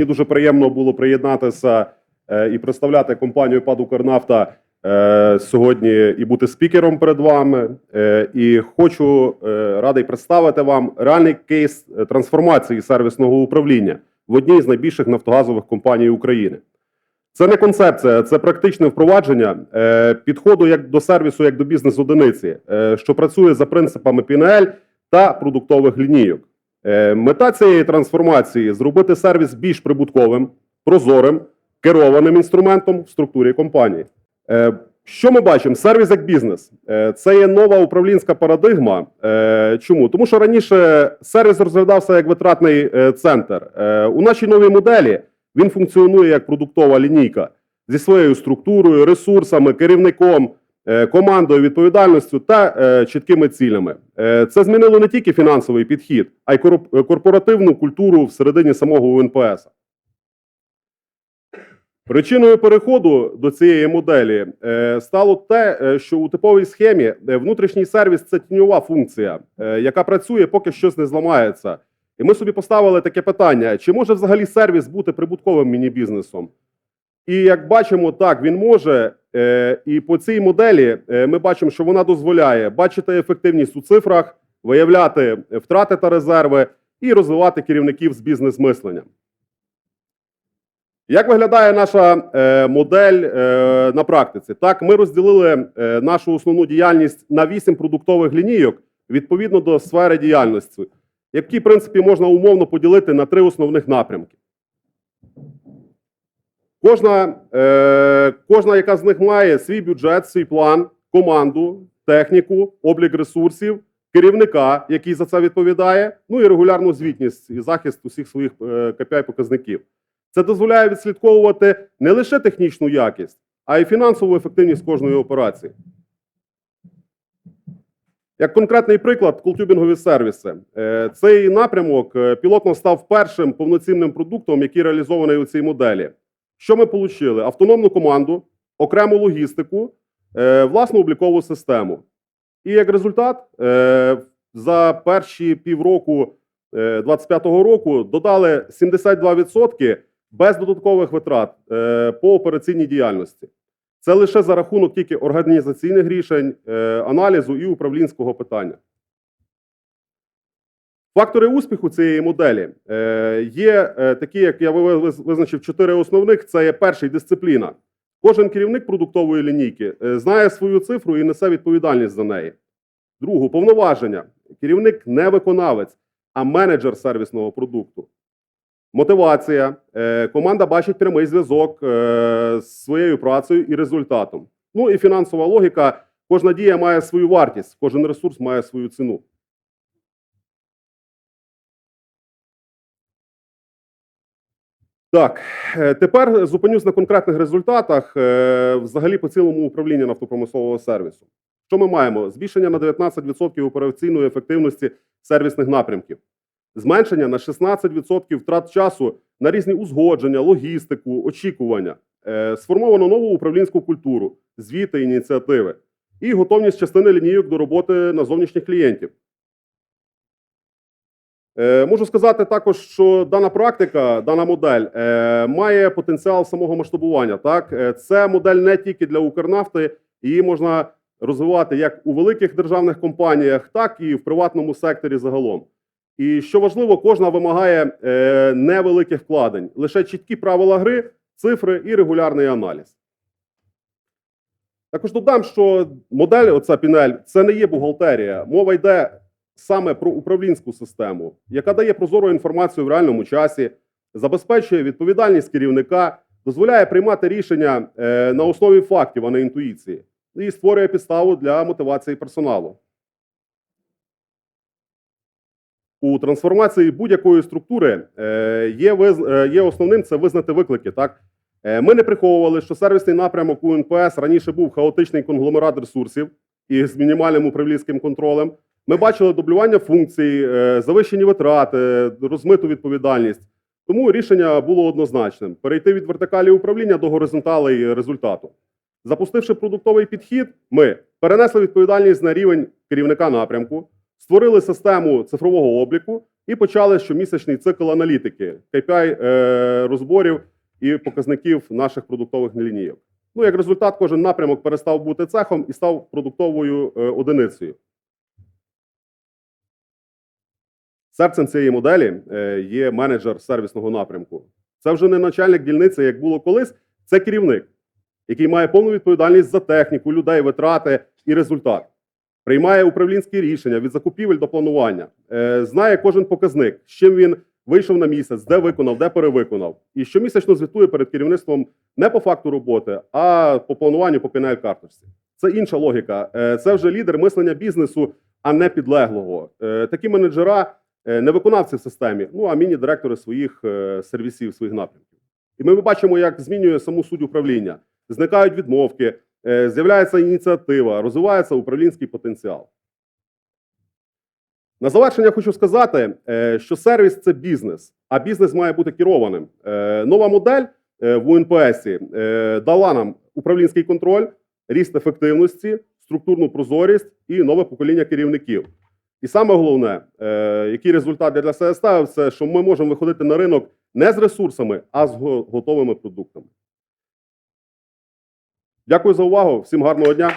Мені дуже приємно було приєднатися е, і представляти компанію ПАД «Укрнафта» е, сьогодні і бути спікером перед вами. Е, І хочу радий представити вам реальний кейс трансформації сервісного управління в одній з найбільших нафтогазових компаній України. Це не концепція, це практичне впровадження підходу як до сервісу, як до бізнес-одиниці, що працює за принципами ПНЛ та продуктових лінійок. Е, Мета цієї трансформації зробити сервіс більш прибутковим, прозорим, керованим інструментом в структурі компанії. Е, Що ми бачимо? Сервіс як бізнес. Е, Це є нова управлінська парадигма. Чому? Тому що раніше сервіс розглядався як витратний центр. У нашій новій моделі він функціонує як продуктова лінійка зі своєю структурою, ресурсами, керівником, командою, відповідальністю та е, чіткими цілями. Е, Це змінило не тільки фінансовий підхід, а й е, корпоративну культуру всередині самого УНПС. Причиною переходу до цієї моделі е, стало те, е, що у типовій схемі е, внутрішній сервіс це тіньова функція, е, яка працює, поки щось не зламається. І ми собі поставили таке питання: чи може взагалі сервіс бути прибутковим міні-бізнесом? І як бачимо, так він може. Е, І по цій моделі е, ми бачимо, що вона дозволяє бачити ефективність у цифрах, виявляти втрати та резерви і розвивати керівників з бізнес-мисленням. Як виглядає наша е, модель на практиці? Так, ми розділили нашу основну діяльність на вісім продуктових лінійок відповідно до сфери діяльності, які, в принципі, можна умовно поділити на три основних напрямки. Кожна, е, кожна, яка з них має свій бюджет, свій план, команду, техніку, облік ресурсів, керівника, який за це відповідає, ну і регулярну звітність і захист усіх своїх е, KPI-показників. Це дозволяє відслідковувати не лише технічну якість, а й фінансову ефективність кожної операції. Як конкретний приклад, култюбінгові сервіси. Е, Цей напрямок е, пілотно став першим повноцінним продуктом, який реалізований у цій моделі. Що ми отримали? Автономну команду, окрему логістику, е, власну облікову систему. І як результат, е, за перші півроку 2025 року додали 72% без додаткових витрат е, по операційній діяльності. Це лише за рахунок тільки організаційних рішень, е, аналізу і управлінського питання. Фактори успіху цієї моделі е, є е, такі, як я ви- ви- визначив, чотири основних. Це є перший дисципліна. Кожен керівник продуктової лінійки е, знає свою цифру і несе відповідальність за неї. Другу повноваження. Керівник не виконавець, а менеджер сервісного продукту. Мотивація. Команда бачить прямий зв'язок з своєю працею і результатом. Ну і фінансова логіка. Кожна дія має свою вартість, кожен ресурс має свою ціну. Так, е, тепер зупинюсь на конкретних результатах е, взагалі по цілому управління нафтопромислового сервісу. Що ми маємо? Збільшення на 19% операційної ефективності сервісних напрямків, зменшення на 16% втрат часу на різні узгодження, логістику, очікування, Е, сформовано нову управлінську культуру, звіти, ініціативи і готовність частини лінійок до роботи на зовнішніх клієнтів. Е, Можу сказати також, що дана практика, дана модель е, має потенціал самого масштабування. Так, Е, це модель не тільки для Укрнафти, її можна розвивати як у великих державних компаніях, так і в приватному секторі загалом. І що важливо, кожна вимагає невеликих вкладень, лише чіткі правила гри, цифри і регулярний аналіз. Також додам, що модель, оця пінель, це не є бухгалтерія. Мова йде саме про управлінську систему, яка дає прозору інформацію в реальному часі, забезпечує відповідальність керівника, дозволяє приймати рішення е, на основі фактів, а не інтуїції, і створює підставу для мотивації персоналу. У трансформації будь-якої структури е, є, е, є основним це визнати виклики. Так? Ми не приховували, що сервісний напрямок УНПС раніше був хаотичний конгломерат ресурсів і з мінімальним управлінським контролем. Ми бачили дублювання функцій, е, завищені витрати, розмиту відповідальність. Тому рішення було однозначним: перейти від вертикалі управління до горизонталей результату. Запустивши продуктовий підхід, ми перенесли відповідальність на рівень керівника напрямку, створили систему цифрового обліку І почали щомісячний цикл аналітики, KPI е, розборів і показників наших продуктових лінійок. Ну, як результат, кожен напрямок перестав бути цехом і став продуктовою е, одиницею. Серцем цієї моделі е, є менеджер сервісного напрямку. Це вже не начальник дільниці, як було колись, це керівник, який має повну відповідальність за техніку, людей, витрати і результат. Приймає управлінські рішення від закупівель до планування, е, знає кожен показник, з чим він вийшов на місяць, де виконав, де перевиконав. І щомісячно звітує перед керівництвом не по факту роботи, а по плануванню по пінель карточці. Це інша логіка. Е, Це вже лідер мислення бізнесу, а не підлеглого. Такі менеджера не виконавці в системі, ну а міні-директори своїх е, сервісів, своїх напрямків. І ми бачимо, як змінює саму суть управління. Зникають відмовки, е, з'являється ініціатива, розвивається управлінський потенціал. На завершення хочу сказати, е, що сервіс це бізнес, а бізнес має бути керованим. Е, Нова модель е, в УНПС е, дала нам управлінський контроль, ріст ефективності, структурну прозорість і нове покоління керівників. І саме головне, е, який результат для себе ставив, це що ми можемо виходити на ринок не з ресурсами, а з готовими продуктами. Дякую за увагу. Всім гарного дня.